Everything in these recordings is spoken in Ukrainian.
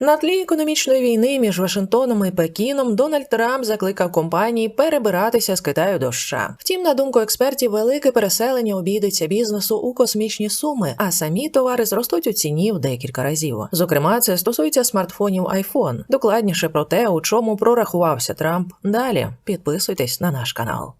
На тлі економічної війни між Вашингтоном і Пекіном Дональд Трамп закликав компанії перебиратися з Китаю до США. Втім, на думку експертів, велике переселення обійдеться бізнесу у космічні суми, а самі товари зростуть у ціні в декілька разів. Зокрема, це стосується смартфонів iPhone. Докладніше про те, у чому прорахувався Трамп. Далі підписуйтесь на наш канал.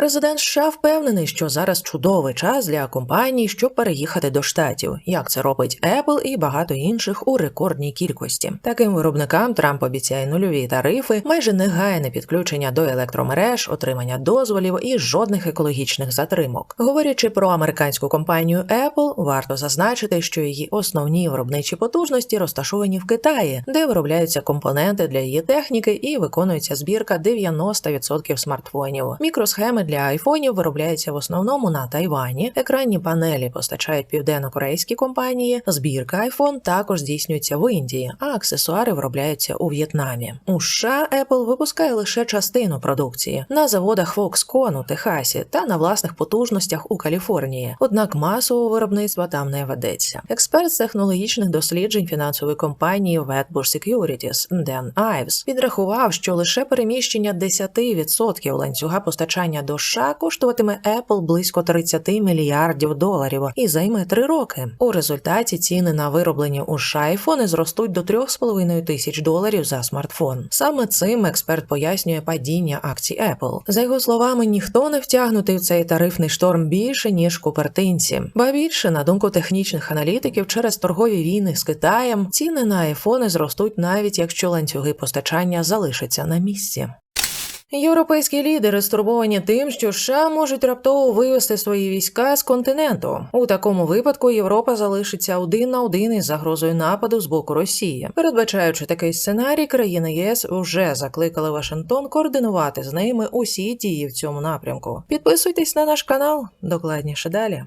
Президент США впевнений, що зараз чудовий час для компаній, щоб переїхати до штатів, як це робить Apple і багато інших у рекордній кількості. Таким виробникам Трамп обіцяє нульові тарифи, майже негайне підключення до електромереж, отримання дозволів і жодних екологічних затримок. Говорячи про американську компанію Apple, варто зазначити, що її основні виробничі потужності розташовані в Китаї, де виробляються компоненти для її техніки і виконується збірка 90% смартфонів. Мікросхеми для айфонів виробляються в основному на Тайвані. Екранні панелі постачають південно-корейські компанії. Збірка iPhone також здійснюється в Індії, а аксесуари виробляються у В'єтнамі. У США Apple випускає лише частину продукції на заводах Foxconn у Техасі та на власних потужностях у Каліфорнії. Однак масового виробництва там не ведеться. Експерт з технологічних досліджень фінансової компанії Wedbush Securities Ден Айвс підрахував, що лише переміщення 10% ланцюга постачання до США коштуватиме Apple близько 30 мільярдів доларів і займе 3 роки. У результаті ціни на вироблені у США айфони зростуть до 3,5 тисяч доларів за смартфон. Саме цим експерт пояснює падіння акцій Apple. За його словами, ніхто не втягнутий в цей тарифний шторм більше ніж купертинці. Ба більше, на думку технічних аналітиків, через торгові війни з Китаєм ціни на айфони зростуть навіть якщо ланцюги постачання залишаться на місці. Європейські лідери стурбовані тим, що США можуть раптово вивести свої війська з континенту. У такому випадку Європа залишиться один на один із загрозою нападу з боку Росії. Передбачаючи такий сценарій, країни ЄС вже закликали Вашингтон координувати з ними усі дії в цьому напрямку. Підписуйтесь на наш канал, докладніше далі.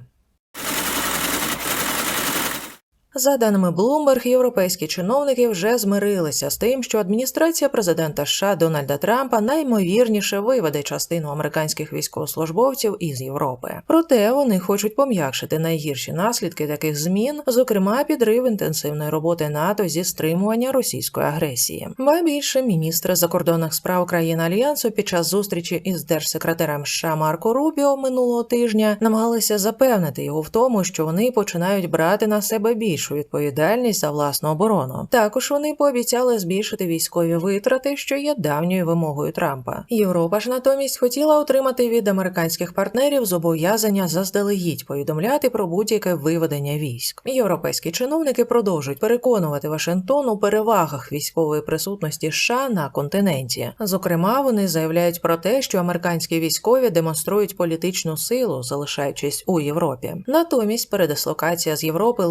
За даними Bloomberg, європейські чиновники вже змирилися з тим, що адміністрація президента США Дональда Трампа наймовірніше виведе частину американських військовослужбовців із Європи. Проте вони хочуть пом'якшити найгірші наслідки таких змін, зокрема підрив інтенсивної роботи НАТО зі стримування російської агресії. Ба більше міністри закордонних справ країн альянсу під час зустрічі із держсекретарем США Марко Рубіо минулого тижня намагалися запевнити його в тому, що вони починають брати на себе більш більшу відповідальність за власну оборону. Також вони пообіцяли збільшити військові витрати, що є давньою вимогою Трампа. Європа ж натомість хотіла отримати від американських партнерів зобов'язання заздалегідь повідомляти про будь-яке виведення військ. Європейські чиновники продовжують переконувати Вашингтон у перевагах військової присутності США на континенті. Зокрема, вони заявляють про те, що американські військові демонструють політичну силу, залишаючись у Європі. Натомість передислокація з Європи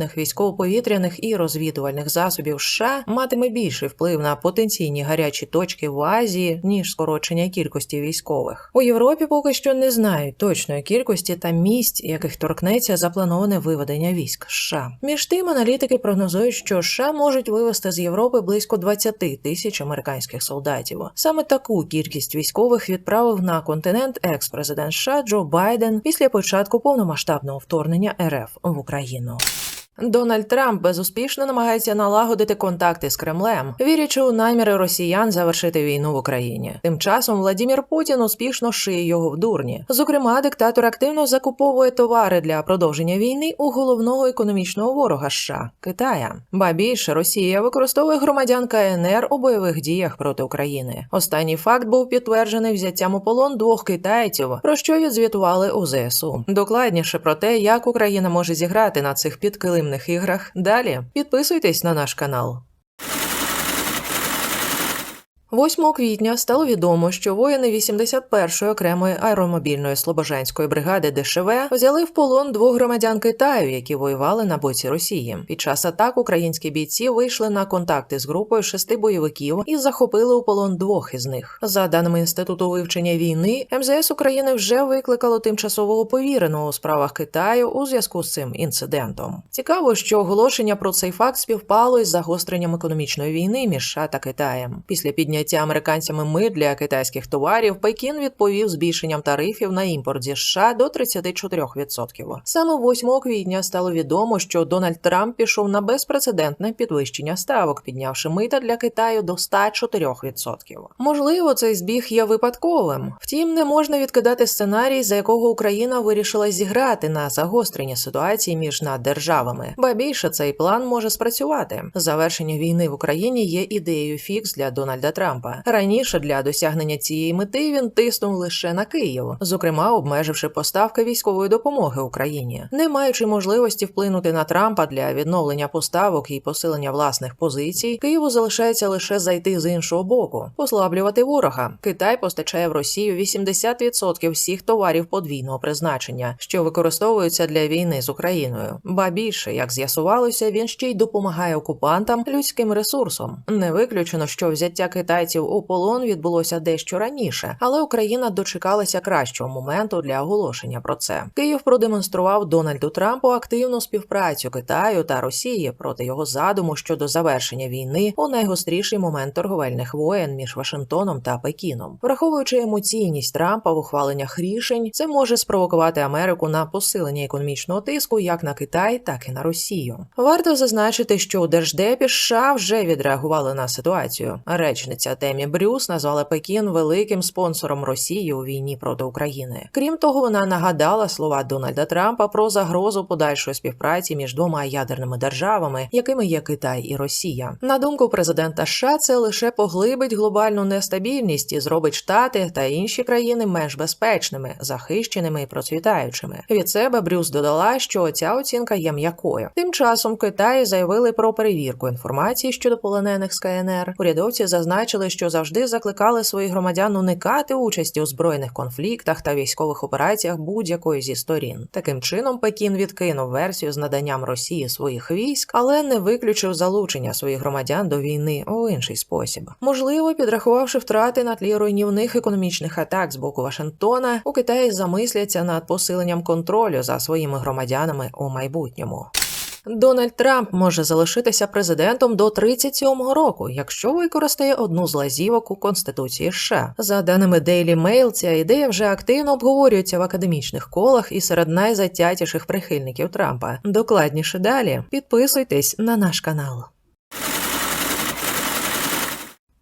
логістичних військово-повітряних і розвідувальних засобів США матиме більший вплив на потенційні гарячі точки в Азії ніж скорочення кількості військових. У Європі поки що не знають точної кількості та місць, яких торкнеться заплановане виведення військ США. Між тим, аналітики прогнозують, що США можуть вивести з Європи близько 20 тисяч американських солдатів. Саме таку кількість військових відправив на континент екс-президент США Джо Байден після початку повномасштабного вторгнення РФ в Україну. Дональд Трамп безуспішно намагається налагодити контакти з Кремлем, вірячи у наміри росіян завершити війну в Україні. Тим часом Владімір Путін успішно шиє його в дурні. Зокрема, диктатор активно закуповує товари для продовження війни у головного економічного ворога США Китая. Ба більше Росія використовує громадян КНР у бойових діях проти України. Останній факт був підтверджений взяттям у полон двох китайців, про що відзвітували у ЗСУ. Докладніше про те, як Україна може зіграти на цих підкилимних іграх. Далі підписуйтесь на наш канал. 8 квітня стало відомо, що воїни 81-ї окремої аеромобільної слобожанської бригади ДШВ взяли в полон двох громадян Китаю, які воювали на боці Росії. Під час атак українські бійці вийшли на контакти з групою шести бойовиків і захопили у полон двох із них. За даними інституту вивчення війни, МЗС України вже викликало тимчасового повіреного у справах Китаю у зв'язку з цим інцидентом. Цікаво, що оголошення про цей факт співпало із загостренням економічної війни між США та Китаєм. Після підняття зняття американцями мит для китайських товарів, Пекін відповів збільшенням тарифів на імпорт зі США до 34%. Саме 8 квітня стало відомо, що Дональд Трамп пішов на безпрецедентне підвищення ставок, піднявши мита для Китаю до 104%. Можливо, цей збіг є випадковим. Втім, не можна відкидати сценарій, за якого Україна вирішила зіграти на загострення ситуації між наддержавами. Ба більше цей план може спрацювати. Завершення війни в Україні є ідеєю фікс для Дональда Трампа. Раніше для досягнення цієї мети він тиснув лише на Київ, зокрема обмеживши поставки військової допомоги Україні, не маючи можливості вплинути на Трампа для відновлення поставок і посилення власних позицій. Києву залишається лише зайти з іншого боку, послаблювати ворога. Китай постачає в Росію 80% всіх товарів подвійного призначення, що використовуються для війни з Україною. Ба більше, як з'ясувалося, він ще й допомагає окупантам людським ресурсом. Не виключено, що взяття китайців у полон відбулося дещо раніше, але Україна дочекалася кращого моменту для оголошення про це. Київ продемонстрував Дональду Трампу активну співпрацю Китаю та Росії проти його задуму щодо завершення війни у найгостріший момент торговельних воєн між Вашингтоном та Пекіном, враховуючи емоційність Трампа в ухваленнях рішень, це може спровокувати Америку на посилення економічного тиску як на Китай, так і на Росію. Варто зазначити, що у держдепі США вже відреагували на ситуацію. Речниця Темі Брюс назвала Пекін великим спонсором Росії у війні проти України. Крім того, вона нагадала слова Дональда Трампа про загрозу подальшої співпраці між двома ядерними державами, якими є Китай і Росія. На думку президента США, це лише поглибить глобальну нестабільність і зробить штати та інші країни менш безпечними, захищеними і процвітаючими. Від себе Брюс додала, що ця оцінка є м'якою. Тим часом Китаї заявили про перевірку інформації щодо полонених з КНР. Урядовці зазначили, що завжди закликали своїх громадян уникати участі у збройних конфліктах та військових операціях будь-якої зі сторін. Таким чином, Пекін відкинув версію з наданням Росії своїх військ, але не виключив залучення своїх громадян до війни у інший спосіб. Можливо, підрахувавши втрати на тлі руйнівних економічних атак з боку Вашингтона, у Китаї замисляться над посиленням контролю за своїми громадянами у майбутньому. Дональд Трамп може залишитися президентом до 37-го року, якщо використає одну з лазівок у Конституції США. За даними Daily Mail, ця ідея вже активно обговорюється в академічних колах і серед найзатятіших прихильників Трампа. Докладніше далі підписуйтесь на наш канал.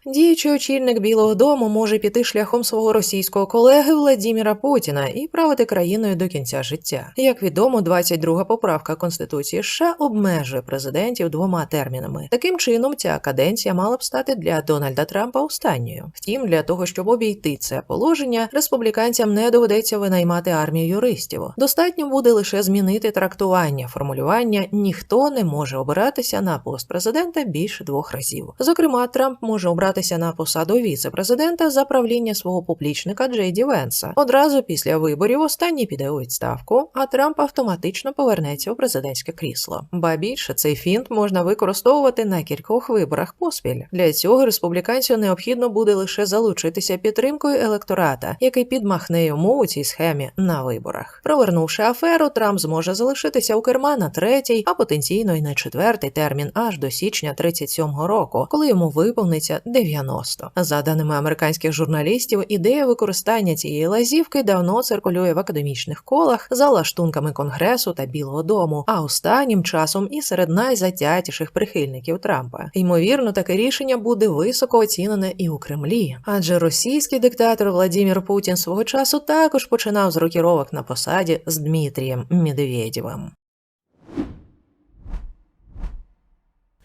Діючий очільник Білого Дому може піти шляхом свого російського колеги Владіміра Путіна і правити країною до кінця життя. Як відомо, 22-га поправка Конституції США обмежує президентів двома термінами. Таким чином, ця каденція мала б стати для Дональда Трампа останньою. Втім, для того, щоб обійти це положення, республіканцям не доведеться винаймати армію юристів. Достатньо буде лише змінити трактування формулювання ніхто не може обиратися на пост президента більше двох разів. Зокрема, Трамп може обрати на посаду віце-президента за правління свого поплічника Джей Ді Венса. Одразу після виборів останній піде у відставку, а Трамп автоматично повернеться у президентське крісло. Ба більше цей фінт можна використовувати на кількох виборах поспіль. Для цього республіканцю необхідно буде лише залучитися підтримкою електората, який підмахне йому у цій схемі на виборах. Провернувши аферу, Трамп зможе залишитися у керма на третій, а потенційно й на четвертий термін аж до січня 37-го року, коли йому виповниться 90. За даними американських журналістів, ідея використання цієї лазівки давно циркулює в академічних колах за лаштунками Конгресу та Білого Дому, а останнім часом і серед найзатятіших прихильників Трампа. Ймовірно, таке рішення буде високо оцінене і у Кремлі, адже російський диктатор Владимир Путін свого часу також починав з рокіровок на посаді з Дмитрієм Медведєвим.